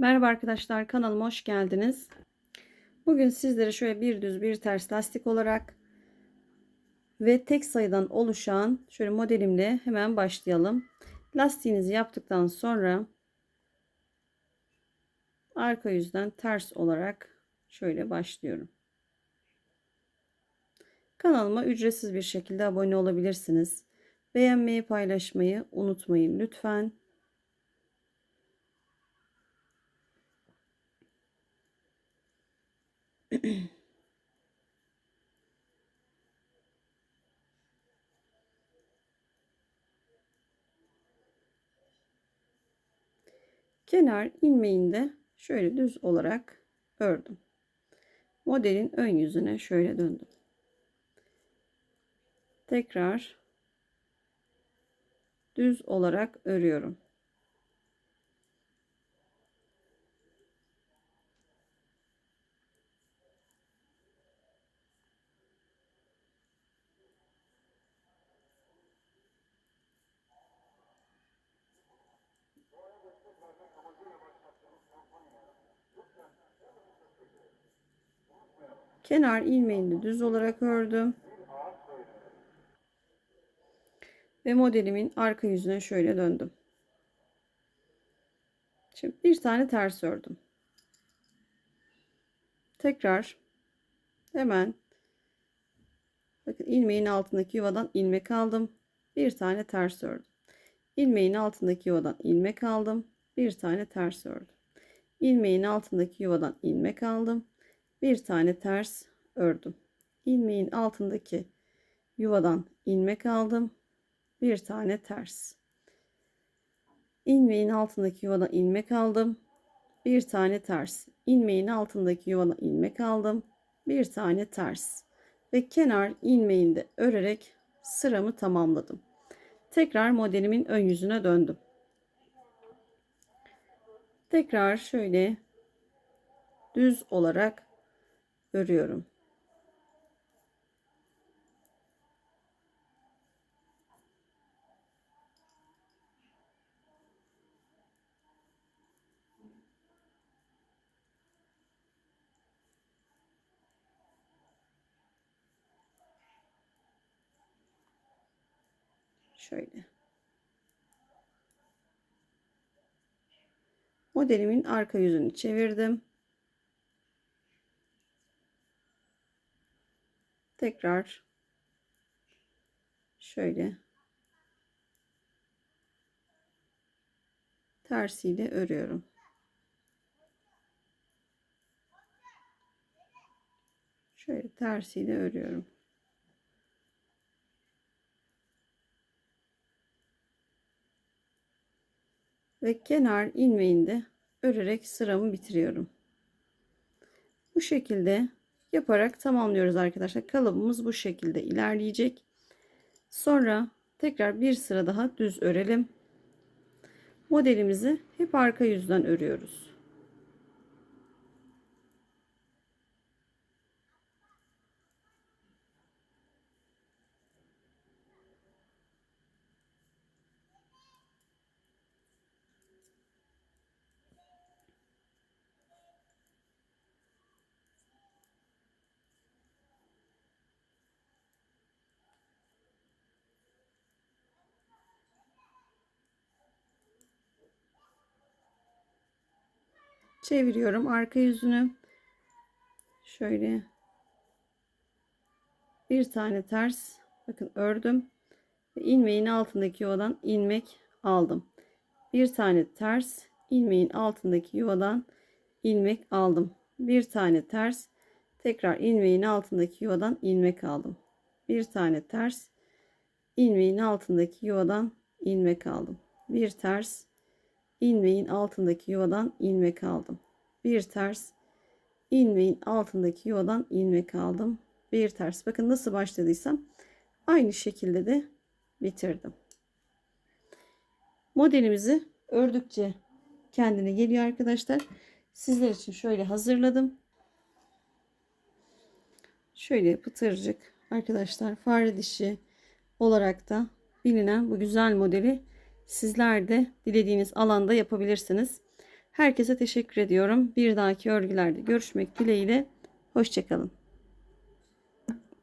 Merhaba arkadaşlar kanalıma hoş geldiniz. Bugün sizlere şöyle bir düz bir ters lastik olarak ve tek sayıdan oluşan şöyle modelimle hemen başlayalım. Lastiğinizi yaptıktan sonra arka yüzden ters olarak şöyle başlıyorum. Kanalıma ücretsiz bir şekilde abone olabilirsiniz. Beğenmeyi paylaşmayı unutmayın lütfen. Kenar ilmeğinde şöyle düz olarak ördüm. Modelin ön yüzüne şöyle döndüm. Tekrar düz olarak örüyorum. Kenar ilmeğini düz olarak ördüm. Ve modelimin arka yüzüne şöyle döndüm. Şimdi bir tane ters ördüm. Tekrar hemen bakın ilmeğin altındaki yuvadan ilmek aldım. Bir tane ters ördüm. İlmeğin altındaki yuvadan ilmek aldım. Bir tane ters ördüm. İlmeğin altındaki yuvadan ilmek aldım bir tane ters ördüm. ilmeğin altındaki yuvadan ilmek aldım. Bir tane ters. ilmeğin altındaki yuvadan ilmek aldım. Bir tane ters. ilmeğin altındaki yuvadan ilmek aldım. Bir tane ters. Ve kenar ilmeğinde örerek sıramı tamamladım. Tekrar modelimin ön yüzüne döndüm. Tekrar şöyle düz olarak örüyorum. Şöyle. Modelimin arka yüzünü çevirdim. Tekrar şöyle tersiyle örüyorum. Şöyle tersiyle örüyorum. Ve kenar ilmeğinde örerek sıramı bitiriyorum. Bu şekilde yaparak tamamlıyoruz arkadaşlar. Kalıbımız bu şekilde ilerleyecek. Sonra tekrar bir sıra daha düz örelim. Modelimizi hep arka yüzden örüyoruz. Çeviriyorum arka yüzünü. Şöyle. Bir tane ters. Bakın ördüm. İlmeğin altındaki yuvadan ilmek aldım. Bir tane ters ilmeğin altındaki yuvadan ilmek aldım. Bir tane ters tekrar ilmeğin altındaki yuvadan ilmek aldım. Bir tane ters ilmeğin altındaki yuvadan ilmek aldım. Bir ters ilmeğin altındaki yuvadan ilmek aldım. Bir ters ilmeğin altındaki yuvadan ilmek aldım. Bir ters. Bakın nasıl başladıysam aynı şekilde de bitirdim. Modelimizi ördükçe kendine geliyor arkadaşlar. Sizler için şöyle hazırladım. Şöyle pıtırcık arkadaşlar fare dişi olarak da bilinen bu güzel modeli Sizler de dilediğiniz alanda yapabilirsiniz. Herkese teşekkür ediyorum. Bir dahaki örgülerde görüşmek dileğiyle. Hoşçakalın.